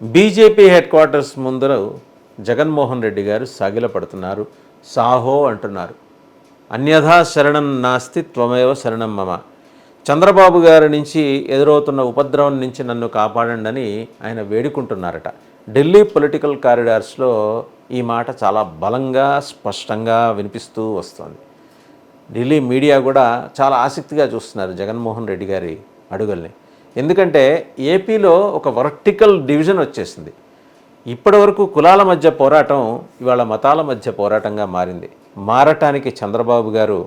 BJP head quarters ముందర జగన్మోహన్ రెడ్డి గారు సాగిలపడుతున్నారు సాహో అంటున్నారు. అన్యథా శరణం నాస్తి త్వమేవ శరణం మమ. చంద్రబాబు గారి నుంచి ఎదురవుతున్న ఉపద్రవం నుంచి నన్ను కాపాడండి అని ఆయన వేడుకుంటున్నారట. ఢిల్లీ పొలిటికల్ కారిడార్స్లో ఈ మాట చాలా బలంగా స్పష్టంగా వినిపిస్తూ వస్తోంది. ఢిల్లీ మీడియా కూడా చాలా ఆసక్తిగా చూస్తున్నారు జగన్మోహన్ రెడ్డి గారి అడుగుల్ని. ఎందుకంటే ఏపీలో ఒక వర్టికల్ డివిజన్ వచ్చేసింది. ఇప్పటివరకు కులాల మధ్య పోరాటం ఇవాళ మతాల మధ్య పోరాటంగా మారింది. మారటానికి చంద్రబాబు గారు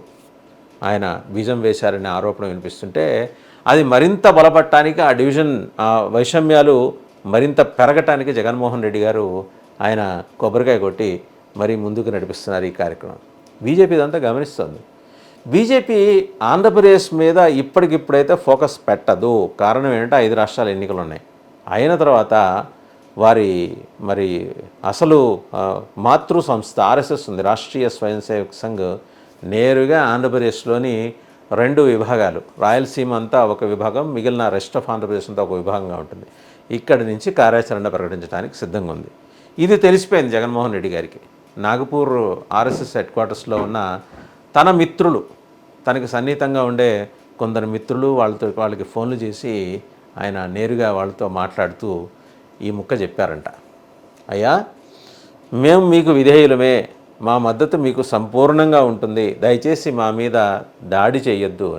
ఆయన బీజం వేశారనే ఆరోపణ వినిపిస్తుంటే అది మరింత బలపడటానికి ఆ డివిజన్ ఆ వైషమ్యాలు మరింత పెరగటానికి జగన్మోహన్ రెడ్డి గారు ఆయన కొబ్బరికాయ కొట్టి మరీ ముందుకు నడిపిస్తున్నారు ఈ కార్యక్రమం. బీజేపీ ఇదంతా గమనిస్తుంది. బీజేపీ ఆంధ్రప్రదేశ్ మీద ఇప్పటికిప్పుడైతే ఫోకస్ పెట్టదు. కారణం ఏంటంటే ఐదు రాష్ట్రాల ఎన్నికలు ఉన్నాయి అయిన తర్వాత వారి మరి అసలు మాతృ సంస్థ ఆర్ఎస్ఎస్ ఉంది. రాష్ట్రీయ స్వయం సేవక్ సంఘ్ నేరుగా ఆంధ్రప్రదేశ్లోని రెండు విభాగాలు. రాయలసీమ అంతా ఒక విభాగం మిగిలిన రెస్ట్ ఆఫ్ ఆంధ్రప్రదేశ్ అంతా ఒక విభాగంగా ఉంటుంది. ఇక్కడి నుంచి కార్యాచరణ ప్రకటించడానికి సిద్ధంగా ఉంది. ఇది తెలిసిపోయింది జగన్మోహన్ రెడ్డి గారికి. నాగపూర్ ఆర్ఎస్ఎస్ హెడ్ క్వార్టర్స్లో ఉన్న తన మిత్రులు తనకి సన్నిహితంగా ఉండే కొందరు మిత్రులు వాళ్ళతో వాళ్ళకి ఫోన్లు చేసి ఆయన నేరుగా వాళ్ళతో మాట్లాడుతూ ఈ ముక్క చెప్పారంట. అయ్యా మేము మీకు విధేయులమే మా మద్దతు మీకు సంపూర్ణంగా ఉంటుంది దయచేసి మా మీద దాడి చేయొద్దు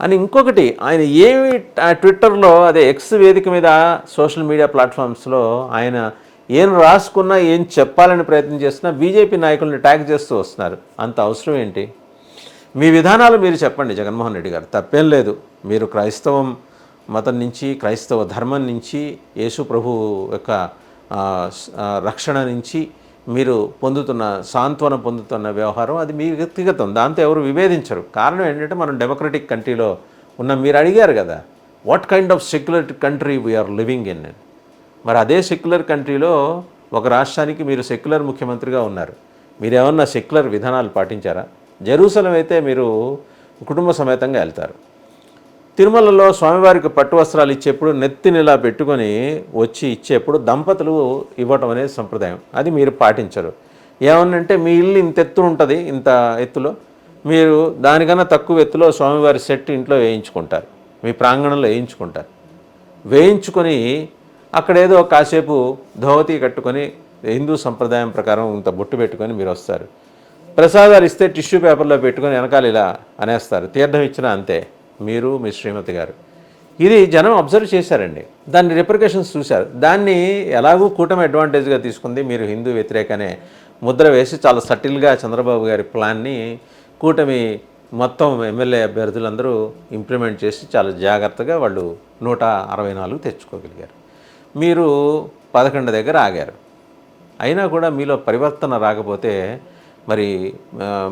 అని ఇంకొకటి ఆయన ఏమి ఆ ట్విట్టర్లో అదే ఎక్స్ వేదిక మీద సోషల్ మీడియా ప్లాట్ఫామ్స్లో ఆయన ఏం రాసుకున్నా ఏం చెప్పాలని ప్రయత్నం చేస్తున్నా బీజేపీ నాయకుల్ని ట్యాగ్ చేస్తూ వస్తున్నారు. అంత అవసరం ఏంటి? మీ విధానాలు మీరు చెప్పండి జగన్మోహన్ రెడ్డి గారు. తప్పేం లేదు. మీరు క్రైస్తవం మతం నుంచి క్రైస్తవ ధర్మం నుంచి యేసు ప్రభు యొక్క రక్షణ నుంచి మీరు పొందుతున్న సాంత్వన పొందుతున్న వ్యవహారం అది మీ వ్యక్తిగతం. దాంతో ఎవరు విభేదించరు. కారణం ఏంటంటే మనం డెమోక్రటిక్ కంట్రీలో ఉన్న. మీరు అడిగారు కదా what kind of secular country we are living in మరి అదే సెక్యులర్ కంట్రీలో ఒక రాష్ట్రానికి మీరు సెక్యులర్ ముఖ్యమంత్రిగా ఉన్నారు. మీరు ఏమన్నా సెక్యులర్ విధానాలు పాటించారా? జెరూసలం అయితే మీరు కుటుంబ సమేతంగా వెళ్తారు. తిరుమలలో స్వామివారికి పట్టు వస్త్రాలు ఇచ్చేప్పుడు నెత్తిని ఇలా పెట్టుకొని వచ్చి ఇచ్చేప్పుడు దంపతులు ఇవ్వటం అనేది సంప్రదాయం. అది మీరు పాటించరు. ఏమన్నంటే మీ ఇల్లు ఇంత ఎత్తు ఉంటుంది ఇంత ఎత్తులో? మీరు దానికన్నా తక్కువ ఎత్తులో స్వామివారి సెట్ ఇంట్లో వేయించుకుంటారు. మీ ప్రాంగణంలో వేయించుకుంటారు. వేయించుకొని అక్కడేదో కాసేపు ధోవతి కట్టుకొని హిందూ సంప్రదాయం ప్రకారం ఇంత బొట్టు పెట్టుకొని మీరు వస్తారు. ప్రసాదాలు ఇస్తే టిష్యూ పేపర్లో పెట్టుకొని వెనకాల ఇలా అనేస్తారు. తీర్థం ఇచ్చినా అంతే. మీరు మీ శ్రీమతి గారు. ఇది జనం అబ్జర్వ్ చేశారండి. దాని రిప్రికేషన్స్ చూశారు. దాన్ని ఎలాగూ కూటమి అడ్వాంటేజ్గా తీసుకుంది. మీరు హిందూ వ్యతిరేకనే ముద్ర వేసి చాలా సటిల్గా చంద్రబాబు గారి ప్లాన్ని కూటమి మొత్తం ఎమ్మెల్యే అభ్యర్థులందరూ ఇంప్లిమెంట్ చేసి చాలా జాగ్రత్తగా వాళ్ళు నూట అరవై నాలుగు తెచ్చుకోగలిగారు. మీరు పదకొండు దగ్గర ఆగారు. అయినా కూడా మీలో పరివర్తన రాకపోతే మరి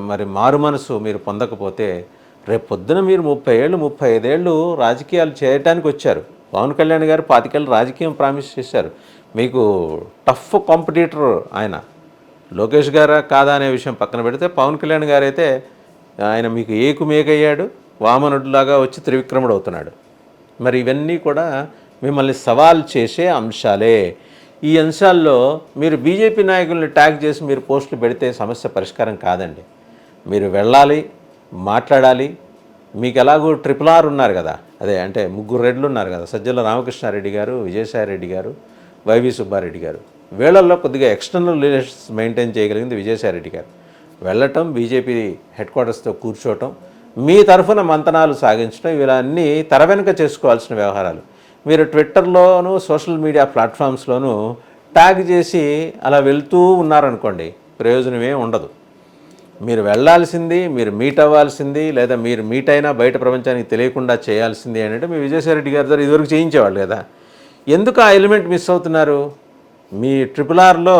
మరి మారు మనసు మీరు పొందకపోతే రేపు పొద్దున మీరు ముప్పై ఏళ్ళు ముప్పై ఐదేళ్ళు రాజకీయాలు చేయటానికి వచ్చారు. పవన్ కళ్యాణ్ గారు పాతికేళ్ళు రాజకీయం ప్రామిస్ చేశారు. మీకు టఫ్ కాంపిటీటర్ ఆయన. లోకేష్ గారా కాదా అనే విషయం పక్కన పెడితే పవన్ కళ్యాణ్ గారు అయితే ఆయన మీకు ఏకు మేకయ్యాడు వామనుడిలాగా వచ్చి త్రివిక్రముడు అవుతున్నాడు. మరి ఇవన్నీ కూడా మిమ్మల్ని సవాల్ చేసే అంశాలే. ఈ అంశాల్లో మీరు బీజేపీ నాయకుల్ని ట్యాగ్ చేసి మీరు పోస్టులు పెడితే సమస్య పరిష్కారం కాదండి. మీరు వెళ్ళాలి మాట్లాడాలి. మీకు ఎలాగో ట్రిపుల్ ఆర్ ఉన్నారు కదా. అదే అంటే ముగ్గురు రెడ్లు ఉన్నారు కదా. సజ్జల రామకృష్ణారెడ్డి గారు విజయసాయిరెడ్డి గారు వైవి సుబ్బారెడ్డి గారు. వీళ్ళల్లో కొద్దిగా ఎక్స్టర్నల్ రిలేషన్స్ మెయింటైన్ చేయగలిగింది విజయసాయిరెడ్డి గారు. వెళ్ళటం బీజేపీ హెడ్ క్వార్టర్స్తో కూర్చోవటం మీ తరఫున మంతనాలు సాగించడం ఇవన్నీ తెర వెనుక చేసుకోవాల్సిన వ్యవహారాలు. మీరు ట్విట్టర్లోను సోషల్ మీడియా ప్లాట్ఫామ్స్లోనూ ట్యాగ్ చేసి అలా వెళ్తూ ఉన్నారనుకోండి ప్రయోజనమే ఉండదు. మీరు వెళ్ళాల్సింది మీరు మీట్ అవ్వాల్సింది లేదా మీరు మీట్ అయినా బయట ప్రపంచానికి తెలియకుండా చేయాల్సింది ఏంటంటే మీ విజయసాయిరెడ్డి గారి ద్వారా ఇదివరకు చేయించేవాళ్ళు కదా. ఎందుకు ఆ ఎలిమెంట్ మిస్ అవుతున్నారు? మీ ట్రిపుల్ ఆర్లో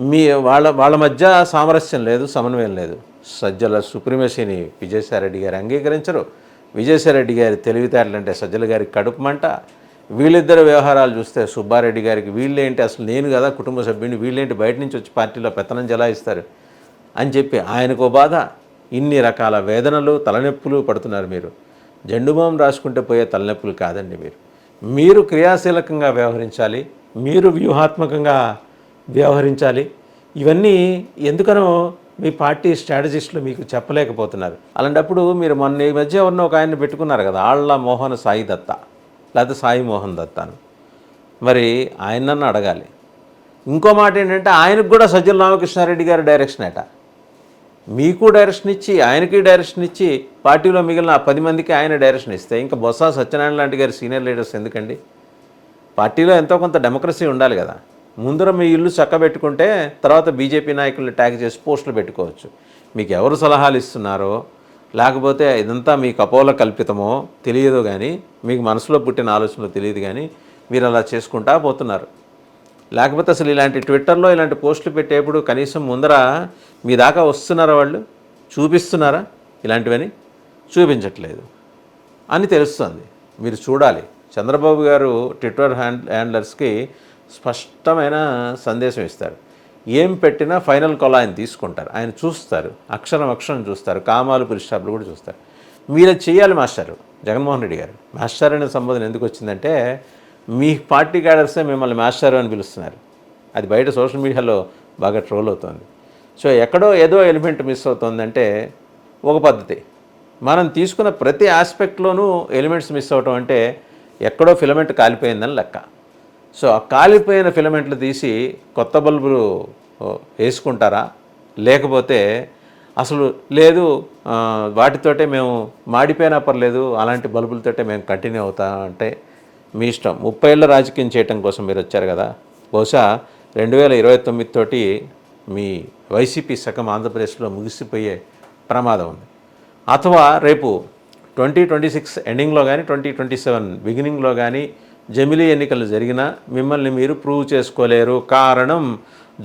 మీ వాళ్ళ వాళ్ళ మధ్య సామరస్యం లేదు సమన్వయం లేదు. సజ్జల సుప్రీమసీని విజయసాయిరెడ్డి గారు అంగీకరించరు. విజయసాయిరెడ్డి గారి తెలివితేటలు అంటే సజ్జల గారి కడుపు మంట. వీళ్ళిద్దరు వ్యవహారాలు చూస్తే సుబ్బారెడ్డి గారికి వీళ్ళేంటి అసలు నేను కదా కుటుంబ సభ్యుని వీళ్ళేంటి బయట నుంచి వచ్చి పార్టీలో పెత్తనం జలాయిస్తారు అని చెప్పి ఆయనకో బాధ. ఇన్ని రకాల వేదనలు తలనొప్పులు పడుతున్నారు మీరు. జెండుబాం రాసుకుంటే పోయే తలనొప్పులు కాదండి మీరు. మీరు క్రియాశీలకంగా వ్యవహరించాలి మీరు వ్యూహాత్మకంగా వ్యవహరించాలి. ఇవన్నీ ఎందుకనో మీ పార్టీ స్ట్రాటజిస్టులు మీకు చెప్పలేకపోతున్నారు. అలాంటప్పుడు మీరు మొన్న ఈ మధ్య ఉన్న ఒక ఆయన పెట్టుకున్నారు కదా ఆళ్ళ మోహన్ సాయి దత్త లేకపోతే సాయి మోహన్ దత్తాను మరి ఆయనన్ను అడగాలి. ఇంకో మాట ఏంటంటే ఆయనకు కూడా సజ్జల రామకృష్ణారెడ్డి గారి డైరెక్షన్ అట మీకు డైరెక్షన్ ఇచ్చి ఆయనకి డైరెక్షన్ ఇచ్చి పార్టీలో మిగిలిన పది మందికి ఆయన డైరెక్షన్ ఇస్తే ఇంకా బొత్స సత్యనారాయణ లాంటి గారి సీనియర్ లీడర్స్ ఎందుకండి? పార్టీలో ఎంతో కొంత డెమోక్రసీ ఉండాలి కదా. ముందర మీ ఇల్లు చక్కబెట్టుకుంటే తర్వాత బీజేపీ నాయకుల్ని ట్యాగ్ చేసి పోస్టులు పెట్టుకోవచ్చు. మీకు ఎవరు సలహాలు ఇస్తున్నారో లేకపోతే ఇదంతా మీ కపోల కల్పితమో తెలియదు కానీ మీకు మనసులో పుట్టిన ఆలోచనలు తెలియదు కానీ మీరు అలా చేసుకుంటా పోతున్నారు. లేకపోతే అసలు ఇలాంటి ట్విట్టర్లో ఇలాంటి పోస్టులు పెట్టేప్పుడు కనీసం ముందర మీ దాకా వస్తున్నారా వాళ్ళు? చూపిస్తున్నారా ఇలాంటివని? చూపించట్లేదు. అని తెలుస్తుంది. మీరు చూడాలి. చంద్రబాబు గారు ట్విట్టర్ హ్యాండ్ హ్యాండ్లర్స్కి స్పష్టమైన సందేశం ఇస్తారు. ఏం పెట్టినా ఫైనల్ కాల్ ఆయన తీసుకుంటారు. ఆయన చూస్తారు. అక్షరం అక్షరం చూస్తారు. కామాలు పురుషాపులు కూడా చూస్తారు. మీరు చేయాలి మాస్టారు. జగన్మోహన్ రెడ్డి గారు. మాస్టర్ అనే సంబోధన ఎందుకు వచ్చిందంటే మీ పార్టీ క్యాడర్సే మిమ్మల్ని మాస్టర్ అని పిలుస్తున్నారు. అది బయట సోషల్ మీడియాలో బాగా ట్రోల్ అవుతుంది. సో ఎక్కడో ఏదో ఎలిమెంట్ మిస్ అవుతుందంటే ఒక పద్ధతి. మనం తీసుకున్న ప్రతి ఆస్పెక్ట్లోనూ ఎలిమెంట్స్ మిస్ అవటం అంటే ఎక్కడో ఫిలమెంట్ కాలిపోయిందని లెక్క. సో ఆ కాలిపోయిన ఫిలమెంట్లు తీసి కొత్త బల్బులు వేసుకుంటారా? లేకపోతే అసలు లేదు వాటితోటే మేము మాడిపోయినా పర్లేదు అలాంటి బల్బులతోటే మేము కంటిన్యూ అవుతా అంటే మీ ఇష్టం. ముప్పై ఏళ్ళ రాజకీయం చేయటం కోసం మీరు వచ్చారు కదా. బహుశా రెండు వేల ఇరవై తొమ్మిది తోటి మీ వైసీపీ సగం ఆంధ్రప్రదేశ్లో ముగిసిపోయే ప్రమాదం ఉంది. అథవా రేపు ట్వంటీ ట్వంటీ సిక్స్ ఎండింగ్లో కానీ ట్వంటీ ట్వంటీ సెవెన్ బిగినింగ్లో కానీ జమిలీ ఎన్నికలు జరిగినా మిమ్మల్ని మీరు ప్రూవ్ చేసుకోలేరు. కారణం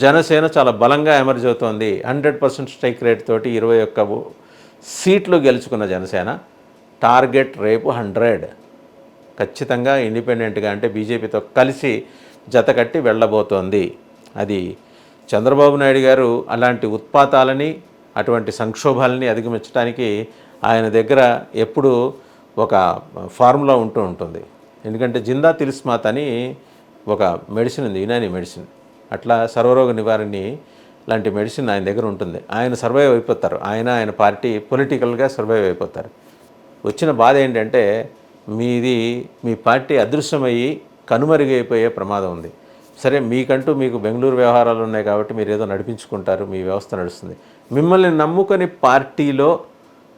జనసేన చాలా బలంగా ఎమర్జ్ అవుతోంది. హండ్రెడ్ పర్సెంట్ స్ట్రైక్ రేట్ తోటి ఇరవై ఒక్క సీట్లు గెలుచుకున్న జనసేన టార్గెట్ రేపు హండ్రెడ్ ఖచ్చితంగా ఇండిపెండెంట్గా అంటే బీజేపీతో కలిసి జతకట్టి వెళ్ళబోతోంది. అది చంద్రబాబు నాయుడు గారు అలాంటి ఉత్పాతాలని అటువంటి సంక్షోభాలని అధిగమించడానికి ఆయన దగ్గర ఎప్పుడూ ఒక ఫార్ములా ఉంటూ ఉంటుంది. ఎందుకంటే జిందా తిలిస్మాత్ అని ఒక మెడిసిన్ ఉంది యునాని మెడిసిన్. అట్లా సర్వరోగ నివారణి లాంటి మెడిసిన్ ఆయన దగ్గర ఉంటుంది. ఆయన సర్వైవ్ అయిపోతారు. ఆయన ఆయన పార్టీ పొలిటికల్గా సర్వైవ్ అయిపోతారు. వచ్చిన బాధ ఏంటంటే మీది మీ పార్టీ అదృశ్యమయ్యి కనుమరుగైపోయే ప్రమాదం ఉంది. సరే మీకంటూ మీకు బెంగళూరు వ్యవహారాలు ఉన్నాయి కాబట్టి మీరు ఏదో నడిపించుకుంటారు మీ వ్యవస్థ నడుస్తుంది. మిమ్మల్ని నమ్ముకొని పార్టీలో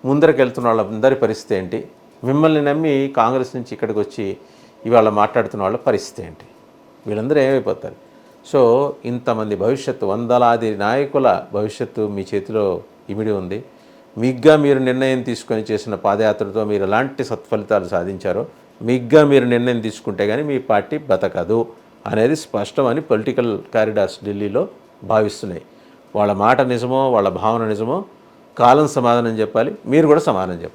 ముందరకెళ్తున్న వాళ్ళందరి పరిస్థితి ఏంటి? మిమ్మల్ని నమ్మి కాంగ్రెస్ నుంచి ఇక్కడికి వచ్చి ఇవాళ మాట్లాడుతున్న వాళ్ళ పరిస్థితి ఏంటి? వీళ్ళందరూ ఏమైపోతారు? సో ఇంతమంది భవిష్యత్తు వందలాది నాయకుల భవిష్యత్తు మీ చేతిలో ఇమిడి ఉంది. మీగ్గా మీరు నిర్ణయం తీసుకొని చేసిన పాదయాత్రతో మీరు ఎలాంటి సత్ఫలితాలు సాధించారో మీగ్గా మీరు నిర్ణయం తీసుకుంటే కానీ మీ పార్టీ బతకదు అనేది స్పష్టమని పొలిటికల్ కారిడార్స్ ఢిల్లీలో భావిస్తున్నాయి. వాళ్ళ మాట నిజమో వాళ్ళ భావన నిజమో కాలం సమాధానం చెప్పాలి మీరు కూడా సమాధానం చెప్పాలి.